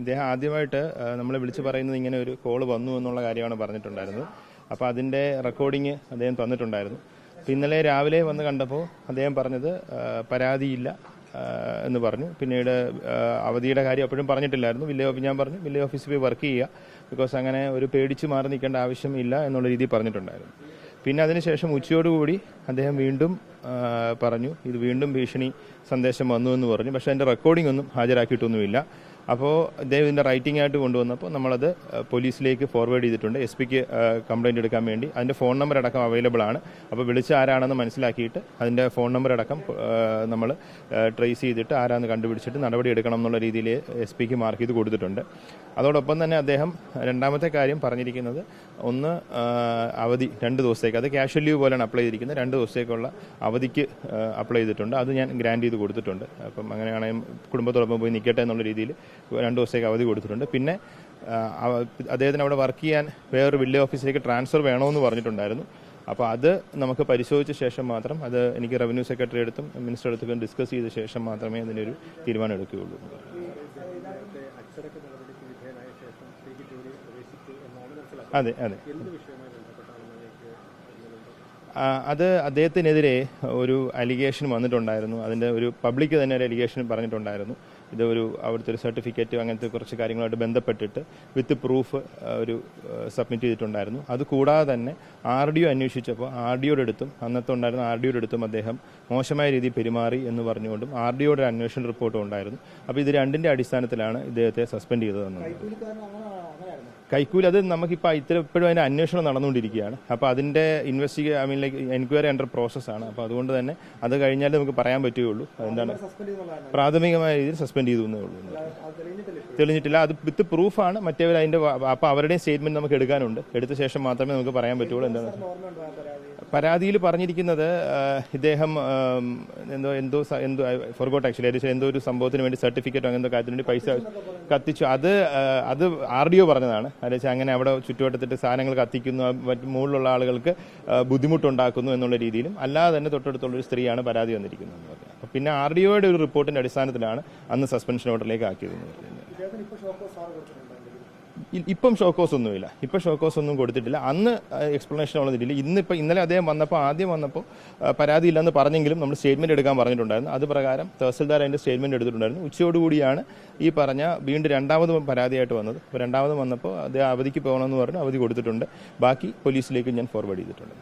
ഇദ്ദേഹം ആദ്യമായിട്ട് നമ്മളെ വിളിച്ചു പറയുന്നത് ഇങ്ങനെ ഒരു കോൾ വന്നു എന്നുള്ള കാര്യമാണ് പറഞ്ഞിട്ടുണ്ടായിരുന്നത്. അപ്പോൾ അതിന്റെ റെക്കോർഡിങ് അദ്ദേഹം തന്നിട്ടുണ്ടായിരുന്നു. അപ്പോൾ ഇന്നലെ രാവിലെ വന്ന് കണ്ടപ്പോൾ അദ്ദേഹം പറഞ്ഞത് പരാതിയില്ല എന്ന് പറഞ്ഞു. പിന്നീട് അവധിയുടെ കാര്യം അപ്പോഴും പറഞ്ഞിട്ടില്ലായിരുന്നു. വില്ലേജ് ഓഫീസ് ഞാൻ പറഞ്ഞു വില്ലേജ് ഓഫീസിൽ പോയി വർക്ക് ചെയ്യുക. ബിക്കോസ് അങ്ങനെ ഒരു പേടിച്ച് മാറി നിൽക്കേണ്ട ആവശ്യമില്ല എന്നുള്ള രീതിയിൽ പറഞ്ഞിട്ടുണ്ടായിരുന്നു. പിന്നെ അതിനുശേഷം ഉച്ചയോടുകൂടി അദ്ദേഹം വീണ്ടും പറഞ്ഞു ഇത് വീണ്ടും ഭീഷണി സന്ദേശം വന്നു എന്ന് പറഞ്ഞു. പക്ഷേ അതിന്റെ റെക്കോർഡിംഗ് ഒന്നും ഹാജരാക്കിയിട്ടൊന്നുമില്ല. അപ്പോൾ അദ്ദേഹം ഇതിന്റെ റൈറ്റിംഗ് ആയിട്ട് കൊണ്ടുവന്നപ്പോൾ നമ്മളത് പോലീസിലേക്ക് ഫോർവേഡ് ചെയ്തിട്ടുണ്ട്. എസ് പിക്ക് കംപ്ലയിന്റ് എടുക്കാൻ വേണ്ടി. അതിന്റെ ഫോൺ നമ്പർ അടക്കം അവൈലബിൾ ആണ്. അപ്പോൾ വിളിച്ച ആരാണെന്ന് മനസ്സിലാക്കിയിട്ട് അതിന്റെ ഫോൺ നമ്പർ അടക്കം നമ്മൾ ട്രേസ് ചെയ്തിട്ട് ആരാന്ന് കണ്ടുപിടിച്ചിട്ട് നടപടി എടുക്കണം എന്നുള്ള രീതിയിൽ എസ് പിക്ക് മാർക്ക് ചെയ്ത് കൊടുത്തിട്ടുണ്ട്. അതോടൊപ്പം തന്നെ അദ്ദേഹം രണ്ടാമത്തെ കാര്യം പറഞ്ഞിരിക്കുന്നത് ഒന്ന് അവധി രണ്ട് ദിവസത്തേക്ക്. അത് ക്യാഷ്വൽ ലീവ് പോലെയാണ് അപ്ലൈ ചെയ്തിരിക്കുന്നത്. രണ്ട് ദിവസത്തേക്കുള്ള അവധിക്ക് അപ്ലൈ ചെയ്തിട്ടുണ്ട്. അത് ഞാൻ ഗ്രാൻഡ് ചെയ്ത് കൊടുത്തിട്ടുണ്ട്. അപ്പം അങ്ങനെയാണെങ്കിൽ കുടുംബത്തോടൊപ്പം പോയി നിൽക്കട്ടെ എന്നുള്ള രീതിയിൽ രണ്ട് ദിവസത്തേക്ക് അവധി കൊടുത്തിട്ടുണ്ട്. പിന്നെ അദ്ദേഹത്തിന് അവിടെ വർക്ക് ചെയ്യാൻ വേറൊരു വില്ലേജ് ഓഫീസിലേക്ക് ട്രാൻസ്ഫർ വേണമെന്ന് പറഞ്ഞിട്ടുണ്ടായിരുന്നു. അപ്പോൾ അത് നമുക്ക് പരിശോധിച്ച ശേഷം മാത്രം അത് എനിക്ക് റവന്യൂ സെക്രട്ടറി അടുത്തും മിനിസ്റ്റർ അടുത്തും ഡിസ്കസ് ചെയ്ത ശേഷം മാത്രമേ അതിനൊരു തീരുമാനം എടുക്കുകയുള്ളൂ. അതെ അതെ. അത് അദ്ദേഹത്തിനെതിരെ ഒരു അലിഗേഷൻ വന്നിട്ടുണ്ടായിരുന്നു. അതിന്റെ ഒരു പബ്ലിക് തന്നെ ഒരു അലിഗേഷൻ പറഞ്ഞിട്ടുണ്ടായിരുന്നു. ഇത് ഒരു അവിടുത്തെ ഒരു സർട്ടിഫിക്കറ്റ് അങ്ങനത്തെ കുറച്ച് കാര്യങ്ങളുമായിട്ട് ബന്ധപ്പെട്ടിട്ട് വിത്ത് പ്രൂഫ് ഒരു സബ്മിറ്റ് ചെയ്തിട്ടുണ്ടായിരുന്നു. അത് കൂടാതെ തന്നെ ആർ ഡി ഒ അന്വേഷിച്ചപ്പോൾ ആർ ഡി ഒയുടെ അടുത്തും അന്നത്തെ ഉണ്ടായിരുന്ന ആർ ഡി ഒയുടെ അടുത്തും അദ്ദേഹം മോശമായ രീതിയിൽ പെരുമാറി എന്ന് പറഞ്ഞുകൊണ്ടും ആർ ഡി ഒയുടെ അന്വേഷണ റിപ്പോർട്ടും ഉണ്ടായിരുന്നു. അപ്പോൾ ഇത് രണ്ടിന്റെ അടിസ്ഥാനത്തിലാണ് ഇദ്ദേഹത്തെ സസ്പെൻഡ് ചെയ്തതെന്നത് കൈക്കൂലി അത് നമുക്കിപ്പോൾ ഇത്ര ഇപ്പോഴും അതിന്റെ അന്വേഷണം നടന്നുകൊണ്ടിരിക്കുകയാണ്. അപ്പോൾ അതിന്റെ investigate I mean like enquiry under പ്രോസസ്സാണ് അപ്പോൾ അതുകൊണ്ട് തന്നെ അത് കഴിഞ്ഞാലേ നമുക്ക് പറയാൻ പറ്റുകയുള്ളൂ. അതെന്താണ് പ്രാഥമികമായ രീതിയിൽ സസ്പെൻഡ് ചെയ്തു എന്നേ ഉള്ളൂ. തെളിഞ്ഞിട്ടില്ല അത് വിത്ത് പ്രൂഫാണ് മറ്റേവർ അതിന്റെ അപ്പോൾ അവരുടെയും സ്റ്റേറ്റ്മെന്റ് നമുക്ക് എടുക്കാനുണ്ട്. എടുത്ത ശേഷം മാത്രമേ നമുക്ക് പറയാൻ പറ്റുള്ളൂ എന്താണ്. പരാതിയിൽ പറഞ്ഞിരിക്കുന്നത് ഇദ്ദേഹം എന്തോ എന്തോ എന്തോ ഫോർഗോട്ട് ആക്ച്വലി എന്തോ ഒരു സംഭവത്തിന് വേണ്ടി സർട്ടിഫിക്കറ്റോ അങ്ങനത്തെ കാര്യത്തിന് വേണ്ടി പൈസ കത്തിച്ചു അത് അത് ആർ ഡി ഒ പറഞ്ഞതാണ്. അതെച്ചാൽ അങ്ങനെ അവിടെ ചുറ്റുവട്ടത്തിട്ട് സാധനങ്ങൾ കത്തിക്കുന്നു മുകളിലുള്ള ആളുകൾക്ക് ബുദ്ധിമുട്ടുണ്ടാക്കുന്നു എന്നുള്ള രീതിയിലും അല്ലാതെ തന്നെ തൊട്ടടുത്തുള്ള ഒരു സ്ത്രീയാണ് പരാതി വന്നിരിക്കുന്നത്. അപ്പോൾ പിന്നെ ആർ ഡി ഒയുടെ ഒരു റിപ്പോർട്ടിന്റെ അടിസ്ഥാനത്തിലാണ് അന്ന് സസ്പെൻഷൻ ഓർഡറിലേക്ക് ആക്കിയത് ഇപ്പം ഷോക്കോസ് ഒന്നുമില്ല. ഇപ്പം ഷോക്കോസ് ഒന്നും കൊടുത്തിട്ടില്ല. അന്ന് എക്സ്പ്ലനേഷൻ രീതിയിൽ ഇന്നിപ്പോൾ ഇന്നലെ അദ്ദേഹം വന്നപ്പോൾ ആദ്യം വന്നപ്പോൾ പരാതിയില്ലെന്ന് പറഞ്ഞെങ്കിലും നമ്മൾ സ്റ്റേറ്റ്മെന്റ് എടുക്കാൻ പറഞ്ഞിട്ടുണ്ടായിരുന്നു. അത് പ്രകാരം തഹസിൽദാർ അതിന്റെ സ്റ്റേറ്റ്മെന്റ് എടുത്തിട്ടുണ്ടായിരുന്നു. ഉച്ചയോടുകൂടിയാണ് ഈ പറഞ്ഞ വീണ്ടും രണ്ടാമത് പരാതിയായിട്ട് വന്നത്. അപ്പോൾ രണ്ടാമത് വന്നപ്പോൾ അദ്ദേഹം അവധിക്ക് പോകണമെന്ന് പറഞ്ഞു അവധി കൊടുത്തിട്ടുണ്ട്. ബാക്കി പോലീസിലേക്ക് ഞാൻ ഫോർവേഡ് ചെയ്തിട്ടുണ്ട്.